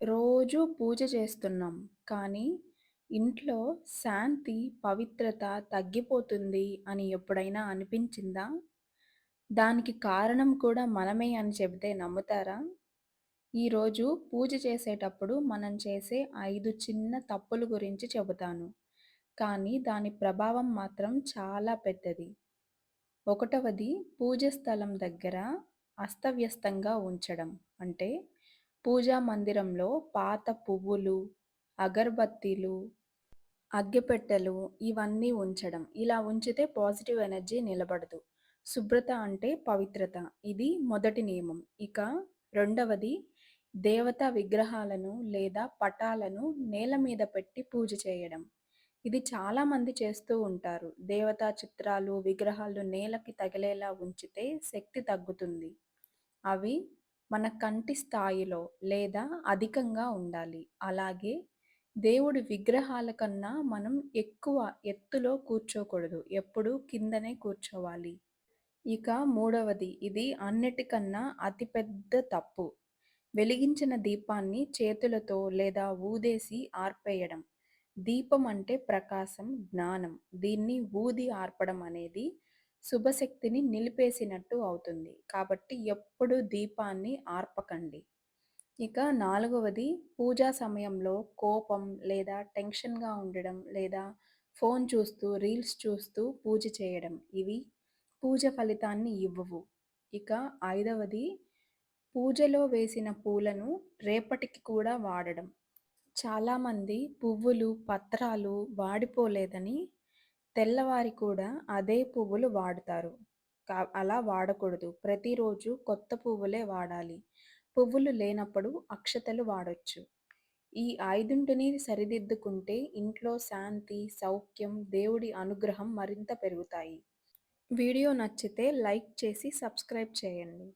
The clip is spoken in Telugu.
రోజూ పూజ చేస్తున్నాం. కానీ ఇంట్లో శాంతి, పవిత్రత తగ్గిపోతుంది అని ఎప్పుడైనా అనిపించిందా? దానికి కారణం కూడా మనమే అని చెబితే నమ్ముతారా? ఈరోజు పూజ చేసేటప్పుడు మనం చేసే 5 చిన్న తప్పుల గురించి చెబుతాను. కానీ దాని ప్రభావం మాత్రం చాలా పెద్దది. ఒకటవది పూజ స్థలం దగ్గర అస్తవ్యస్తంగా ఉంచడం. అంటే పూజా మందిరంలో పాత పువ్వులు, అగరబత్తీలు, అగ్గిపెట్టెలు ఇవన్నీ ఉంచడం. ఇలా ఉంచితే పాజిటివ్ ఎనర్జీ నిలబడదు. శుభ్రత అంటే పవిత్రత. ఇది మొదటి నియమం. ఇక రెండవది దేవతా విగ్రహాలను లేదా పటాలను నేల మీద పెట్టి పూజ చేయడం. ఇది చాలామంది చేస్తూ ఉంటారు. దేవతా చిత్రాలు, విగ్రహాలు నేలకి తగిలేలా ఉంచితే శక్తి తగ్గుతుంది. అవి మన కంటి స్థాయిలో లేదా అధికంగా ఉండాలి. అలాగే దేవుడి విగ్రహాల కన్నా మనం ఎక్కువ ఎత్తులో కూర్చోకూడదు. ఎప్పుడూ కిందనే కూర్చోవాలి. ఇక మూడవది ఇది అన్నిటికన్నా అతిపెద్ద తప్పు. వెలిగించిన దీపాన్ని చేతులతో లేదా ఊదేసి ఆర్పేయడం. దీపం అంటే ప్రకాశం, జ్ఞానం. దీన్ని ఊది ఆర్పడం అనేది శుభశక్తిని నిలిపేసినట్టు అవుతుంది. కాబట్టి ఎప్పుడూ దీపాన్ని ఆర్పకండి. ఇక నాలుగవది పూజా సమయంలో కోపం లేదా టెన్షన్‌గా ఉండడం లేదా ఫోన్ చూస్తూ, రీల్స్ చూస్తూ పూజ చేయడం. ఇవి పూజ ఫలితాన్ని ఇవ్వవు. ఇక ఐదవది పూజలో వేసిన పూలను రేపటికి కూడా వాడడం. చాలామంది పువ్వులు, పత్రాలు వాడిపోలేదని తెల్లవారి కూడా అదే పువ్వులు వాడతారు కా అలా వాడకూడదు. ప్రతిరోజు కొత్త పువ్వులే వాడాలి. పువ్వులు లేనప్పుడు అక్షతలు వాడొచ్చు. ఈ ఐదుంటిని సరిదిద్దుకుంటే ఇంట్లో శాంతి, సౌఖ్యం, దేవుడి అనుగ్రహం మరింత పెరుగుతాయి. వీడియో నచ్చితే లైక్ చేసి సబ్స్క్రైబ్ చేయండి.